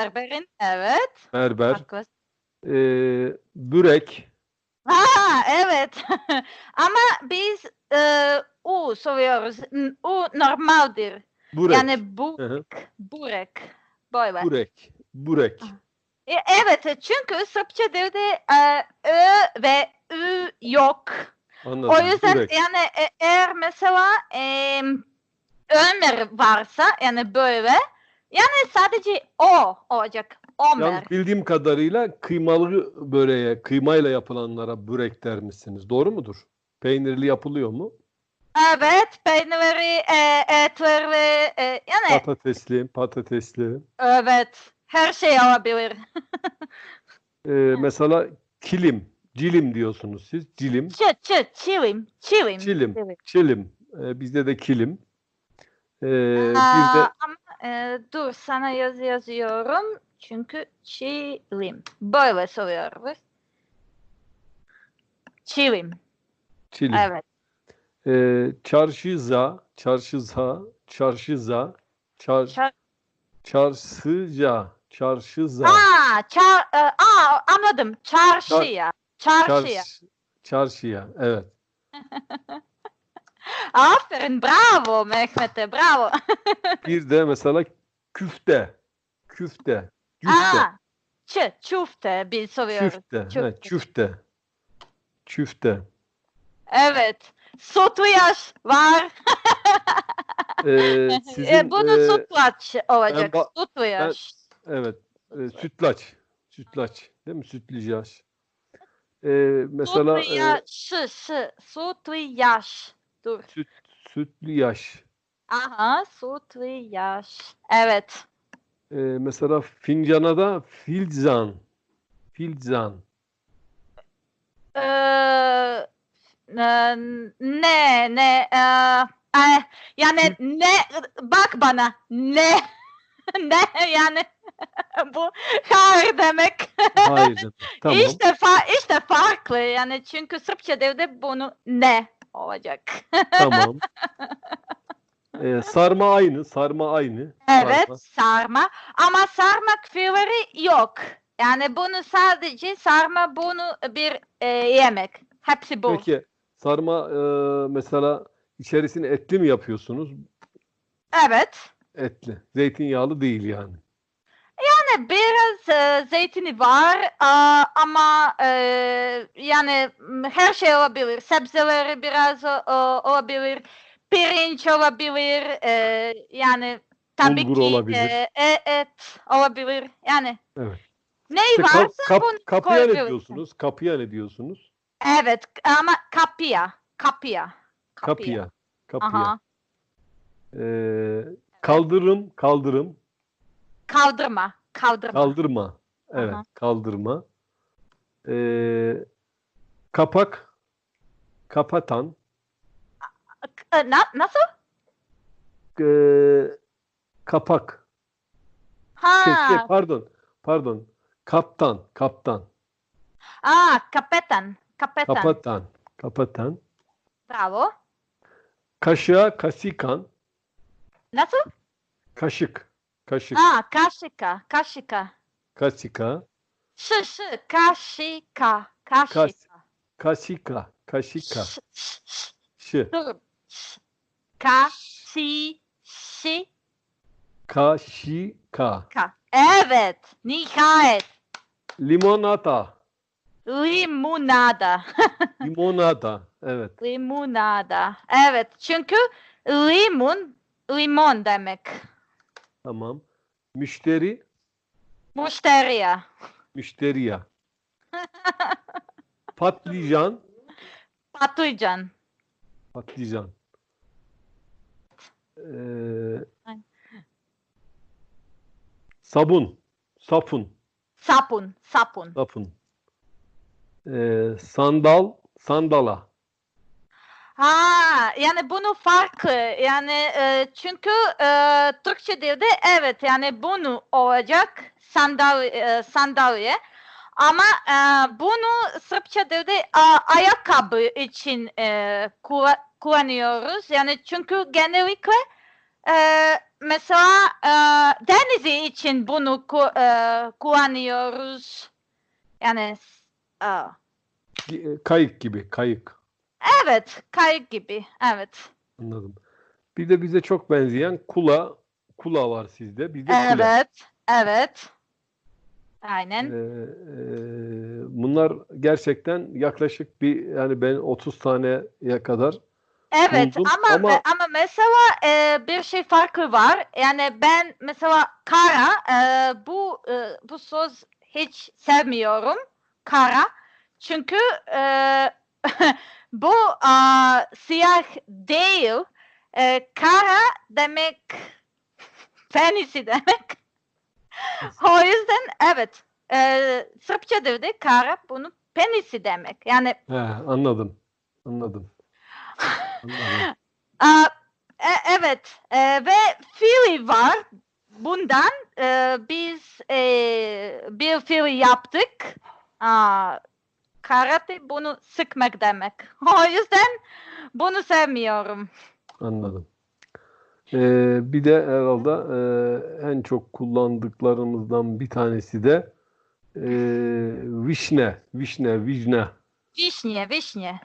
Berberin evet. berber, Haklısın. e, bürek, Ha evet. Ama biz e, U soruyoruz. U normaldir. burek, Yani bu Hı hı. burek. Böyle. burek, burek. E, evet çünkü Sırpça dilde e, Ö ve Ü yok. Anladım. O yüzden burek. yani e, eğer mesela e, Ömer varsa yani böyle yani sadece O olacak. Ömer. Yalnız bildiğim kadarıyla kıymalı böreğe, kıymayla yapılanlara bürek der misiniz? Doğru mudur? Peynirli yapılıyor mu? Evet, peyniri, e, etleri, e, yani Patatesli, patatesli. evet, her şey olabilir. Ee, mesela kilim, cilim diyorsunuz siz. Cilim, Çı, çı, çilim, çilim. Çilim. Çilim. Ee, bizde de kilim. Ee, Aa, ama e, dur sana yaz yazıyorum çünkü çilim. Böyle soruyoruz. Çilim, çilim. evet. Ee, çarşıza, çarşıza, çarşıza, çar, Çar- çarşıza, çarşıza, Aa, çar, e, aa, anladım. Çarşıya, çarşıya. çarş- çarşıya. Evet. Aferin, bravo Mehmet'e, bravo. Bir de mesela küfte, küfte, küfte, Aa, çı, çufte biz soruyoruz. küfte, Küfte. evet, küfte, küfte. Evet. Sotluyaş var. Ee, sizin, e, bunu e, sütlaç olacak. ba- Sotluyaş. Evet, e, sütlaç, sütlaç, değil mi? Sütlaç. Ee, mesela e, Sotluyaş. Dur. süt, sütlü yaş. Aha. Sotluyaş. Evet. Ee, mesela fincana da filzan, filzan. Ee, e, ne ne e, e, yani ne bak bana ne ne yani bu hayır demek. Hayır, tamam. İşte, fa- işte farklı yani çünkü Sırpça devde bunu ne olacak. Tamam. Ee, sarma aynı, sarma aynı. Evet Sarma. sarma ama sarmak fiilleri yok. Yani bunu sadece sarma bunu bir e, yemek. Hepsi bu. Peki sarma e, mesela içerisine etli mi yapıyorsunuz? Evet. Etli. Zeytinyağlı değil yani. Yani biraz e, zeytini var aa, ama e, yani her şey olabilir. Sebzeleri biraz o- o- olabilir. Pirinç olabilir. e, yani tabii Bulgur ki olabilir. e, e- et olabilir. Yani Evet. ney İşte varsa kap- bunu kapıya ne diyorsunuz? Kapıya ne diyorsunuz? Evet ama kapıya. Kapıya. Kapıya. Kapıya. Aha. Ee, kaldırım, kaldırım, Kaldırma. Kaldırma. kaldırma. Evet, Aha. kaldırma. Ee, kapak, kapatan, na- nasıl? ee, kapak. Ha. Şey, şey, pardon, pardon. Kaptan, kaptan, Aa, kapetan. Kapetan. kapatan, kapatan. Bravo. Kaşığa kasikan, Nasıl? kaşık, kaşık, Aa, kaşika. Kaşika. kasika, Şı şı. Kaşika. Kaşika. kasika, kaşika, Ş- ş- ş- Dur. Ş- Kaşi. Şi. kaşika, Ka. Evet. Nihayet. limonata, Limonada. limonata, evet. Limonada. Evet. Çünkü limon limon demek. Tamam. Müşteri, Müşteriye. müşteriya. Patlıcan, Patlıcan. patlıcan. Ee, sabun, sapun, Sapun. Sapun. sapun. Ee, sandal, sandala. Ha, yani bunu farklı. Yani e, çünkü e, Türkçe dilde evet yani bunu olacak sandal e, sandalye. Ama e, bunu Sırpça dilde a, ayakkabı için e, kullanıyoruz. Yani çünkü genellikle e, mesela e, denizi için bunu ku- e, kullanıyoruz. Yani e, E, Kayık gibi, kayık. Evet, kayık gibi. Evet. Anladım. Bir de bize çok benzeyen kula, kula var sizde. Bizde. Evet. Evet. Aynen. Ee, e, bunlar gerçekten yaklaşık bir yani ben 30 taneye kadar Evet buldum ama ama- ve- ama mesela e, bir şey farkı var. Yani ben mesela kara e, bu e, bu söz hiç sevmiyorum. Kara. Çünkü e, bu a, siyah değil. E, kara demek penisi demek. o yüzden evet. E, Sırpçada da kara bunu penisi demek. Yani He, anladım. Anladım. Anladım. Aa, e- evet e, ve fili var. Bundan e, biz e, bir fili yaptık. Aa, karate bunu sıkmak demek. O yüzden bunu sevmiyorum. Anladım. Ee, bir de herhalde e, en çok kullandıklarımızdan bir tanesi de e, vişne, vişne, vişne. Vişne, vişne.